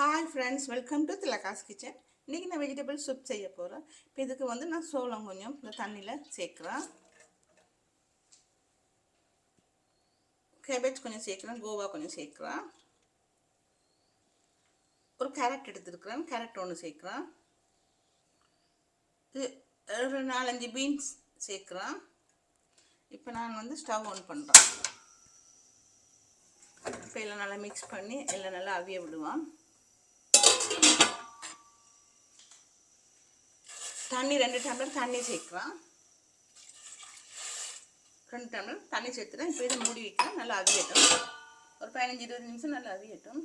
Hi friends welcome to Thilaga's kitchen இன்றைக்கி நான் vegetable soup செய்ய போகிறேன் இப்போ இதுக்கு வந்து நான் சோளம் கொஞ்சம் இந்த தண்ணியில் சேர்க்குறேன். கேபேஜ் கொஞ்சம் சேர்க்குறேன் கோவா கொஞ்சம் சேர்க்குறேன். ஒரு கேரட் எடுத்துருக்குறேன் கேரட் ஒன்று சேர்க்குறேன். இது ஒரு நாலஞ்சு பீன்ஸ் சேர்க்குறேன். இப்போ நான் வந்து ஸ்டவ் ஆன் பண்ணுறேன் இப்போ எல்லாம் நல்லா மிக்ஸ் பண்ணி எல்லாம் நல்லா அவிய விடுவான். தண்ணி ரெண்டு டம்ளர் தண்ணி சேர்க்கலாம். ரெண்டு டம்ளர் தண்ணி சேர்த்துறேன் இப்போ இதை மூடி வைக்கிறேன். நல்லா அவியட்டும். ஒரு பதினஞ்சு இருபது நிமிஷம் நல்லா அவியட்டும்.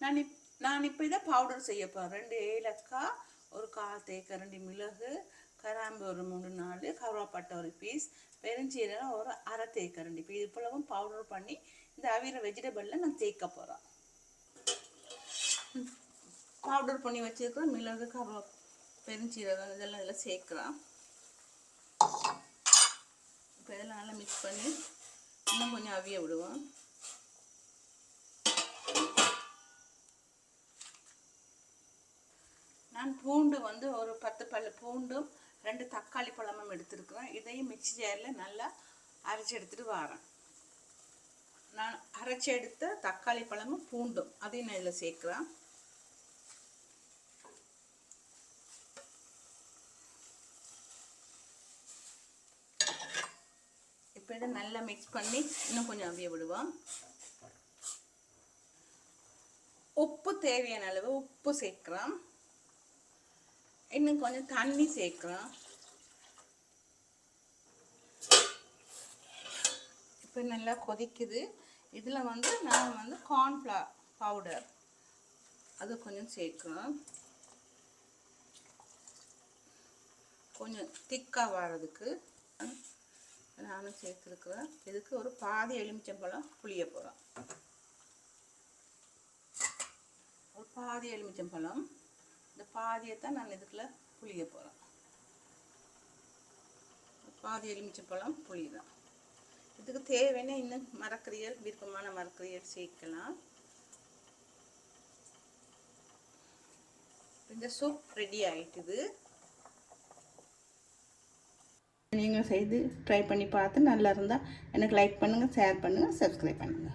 நான் இப் நான் இப்போ இதை பவுடர் செய்ய போகிறேன் ரெண்டு ஏலக்காய் ஒரு கால் தேக்கரண்டி மிளகு கராம்பு ஒரு மூணு நாலு கருவாப்பட்டை ஒரு பீஸ் பெருஞ்சீரகம் ஒரு அரை தேக்கரண்டி இப்போ இது போலவும் பவுடர் பண்ணி இந்த அவிர வெஜிடபிளில் நான் தேய்க்க போகிறேன் பவுடர் பண்ணி வச்சுருக்கிறோம் மிளகு கருவா பெருஞ்சீரகம் இதெல்லாம் இதில் சேர்க்கலாம். இப்போ இதெல்லாம் நல்லா மிக்ஸ் பண்ணி இன்னும் கொஞ்சம் அவிய விடுவோம். நான் பூண்டு வந்து ஒரு பத்து பல்லு பூண்டும் ரெண்டு தக்காளி பழமும் எடுத்துருக்குறேன். இதையும் மிக்சி ஜாரில் நல்லா அரைச்சி எடுத்துகிட்டு வரேன். நான் அரைச்சி எடுத்த தக்காளி பழமும் பூண்டும் அதையும் நான் இதில் சேர்க்குறேன். இதை நல்லா மிக்ஸ் பண்ணி இன்னும் கொஞ்சம் அவிய விடுவோம். உப்பு தேவையான அளவு உப்பு சேர்க்குறோம் இன்னும் கொஞ்சம் தண்ணி சேர்க்குறோம் இப்போ நல்லா கொதிக்குது. இதில் வந்து நான் வந்து கார்ன்ஃப்ளா பவுடர் அது கொஞ்சம் சேர்க்குறோம் கொஞ்சம் திக்காக வர்றதுக்கு நானும் சேர்த்துருக்குறேன். இதுக்கு ஒரு பாதி எலுமிச்சம்பழம் புளிய போகிறோம் ஒரு பாதி எலுமிச்சம்பழம் இந்த பாதியை தான் நான் இதுக்குள்ள புளிய போகிறேன் பாதி எலுமிச்சம்பழம் புளி தான் இதுக்கு தேவையான இன்னும் மரக்கறியல் விருப்பமான மரக்கறியல் சேர்க்கலாம். இந்த சூப் ரெடி ஆயிட்டுது. நீங்கள் செய்து ட்ரை பண்ணி பார்த்து நல்லா இருந்தால் எனக்கு லைக் பண்ணுங்கள் ஷேர் பண்ணுங்கள் சப்ஸ்கிரைப் பண்ணுங்கள்